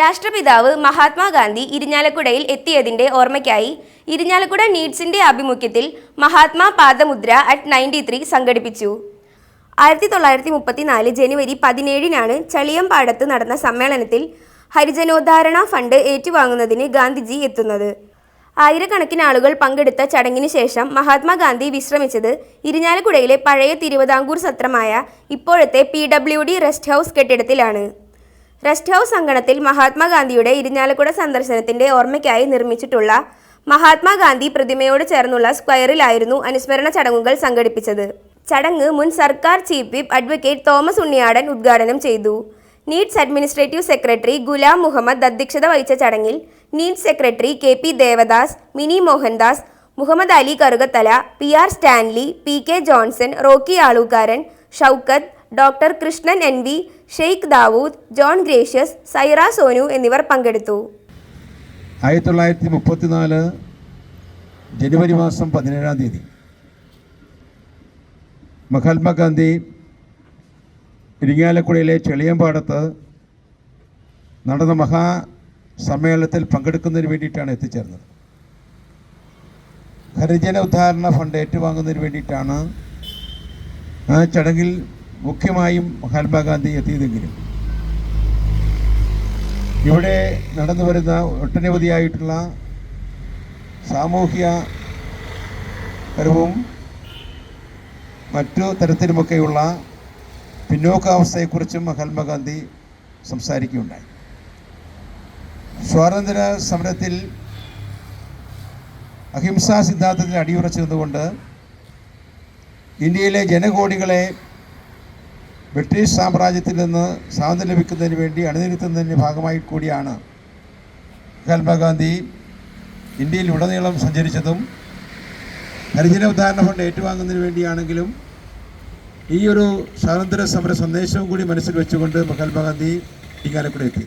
രാഷ്ട്രപിതാവ് മഹാത്മാഗാന്ധി ഇരിഞ്ഞാലക്കുടയിൽ എത്തിയതിന്റെ ഓർമ്മയ്ക്കായി ഇരിഞ്ഞാലക്കുട നീഡ്സിന്റെ ആഭിമുഖ്യത്തിൽ Mahatma Padamudra at ninety three സംഘടിപ്പിച്ചു. ആയിരത്തി തൊള്ളായിരത്തി മുപ്പത്തിനാല് ജനുവരി പതിനേഴിനാണ് ചളിയമ്പാടത്ത് നടന്ന സമ്മേളനത്തിൽ ഹരിജനോദ്ധാരണ ഫണ്ട് ഏറ്റുവാങ്ങുന്നതിന് ഗാന്ധിജി എത്തുന്നത്. ആയിരക്കണക്കിന് ആളുകൾ പങ്കെടുത്ത ചടങ്ങിന് ശേഷം മഹാത്മാഗാന്ധി വിശ്രമിച്ചത് ഇരിഞ്ഞാലക്കുടയിലെ പഴയ തിരുവിതാംകൂർ സത്രമായ ഇപ്പോഴത്തെ P W D rest house കെട്ടിടത്തിലാണ്. Rest house അങ്കണത്തിൽ മഹാത്മാഗാന്ധിയുടെ ഇരിഞ്ഞാലക്കുട സന്ദർശനത്തിന്റെ ഓർമ്മയ്ക്കായി നിർമ്മിച്ചിട്ടുള്ള മഹാത്മാഗാന്ധി പ്രതിമയോട് ചേർന്നുള്ള സ്ക്വയറിലായിരുന്നു അനുസ്മരണ ചടങ്ങുകൾ സംഘടിപ്പിച്ചത്. ചടങ്ങ് മുൻ സർക്കാർ chief whip advocate Thomas Unniyadan ഉദ്ഘാടനം ചെയ്തു. Needs administrative secretary Ghulam Muhammad അധ്യക്ഷത വഹിച്ച ചടങ്ങിൽ needs secretary K P Devadas Mini Mohandas Muhammad Ali Karukathala P R Stanley P K Johnson Rocky Alookkaran Shoukath doctor Krishnan N V Sheikh Dawood John Gracious Saira Sonu എന്നിവർ പങ്കെടുത്തു. ആയിരത്തി തൊള്ളായിരത്തി മുപ്പത്തിനാല് ജനുവരി മാസം പതിനേഴാം തീയതി മഹാത്മാഗാന്ധി ഇരിങ്ങാലക്കുടയിലെ ചെളിയമ്പാടത്ത് നടന്ന മഹാ സമ്മേളനത്തിൽ പങ്കെടുക്കുന്നതിന് വേണ്ടിയിട്ടാണ് എത്തിച്ചേർന്നത്. ഹരിജന ഉദ്ധാരണ ഫണ്ട് ഏറ്റുവാങ്ങുന്നതിന് വേണ്ടിയിട്ടാണ് ആ ചടങ്ങിൽ മുഖ്യമായും മഹാത്മാഗാന്ധി എത്തിയതെങ്കിലും. ഇവിടെ നടന്നു വരുന്ന ഒട്ടനവധിയായിട്ടുള്ള സാമൂഹ്യ പരവും മറ്റു തരത്തിലുമൊക്കെയുള്ള പിന്നോക്കാവസ്ഥയെക്കുറിച്ചും മഹാത്മാഗാന്ധി സംസാരിക്കുകയുണ്ടായി. സ്വാതന്ത്ര്യ സമരത്തിൽ അഹിംസാ സിദ്ധാന്തത്തിൽ അടിയുറച്ചു നിന്നുകൊണ്ട് ഇന്ത്യയിലെ ജനകോടികളെ ബ്രിട്ടീഷ് സാമ്രാജ്യത്തിൽ നിന്ന് സ്വാതന്ത്ര്യം ലഭിക്കുന്നതിന് വേണ്ടി അണിനിരത്തുന്നതിന്റെ ഭാഗമായി കൂടിയാണ് മഹാത്മാഗാന്ധി ഇന്ത്യയിൽ ഉടനീളം സഞ്ചരിച്ചതും ഹരിജന ഉദാഹരണ ഫണ്ട് ഏറ്റുവാങ്ങുന്നതിന് വേണ്ടിയാണെങ്കിലും ഈ ഒരു സ്വാതന്ത്ര്യ സമര സന്ദേശവും കൂടി മനസ്സിൽ വെച്ചുകൊണ്ട് മഹാത്മാഗാന്ധി ഇങ്ങാലക്കുട എത്തി.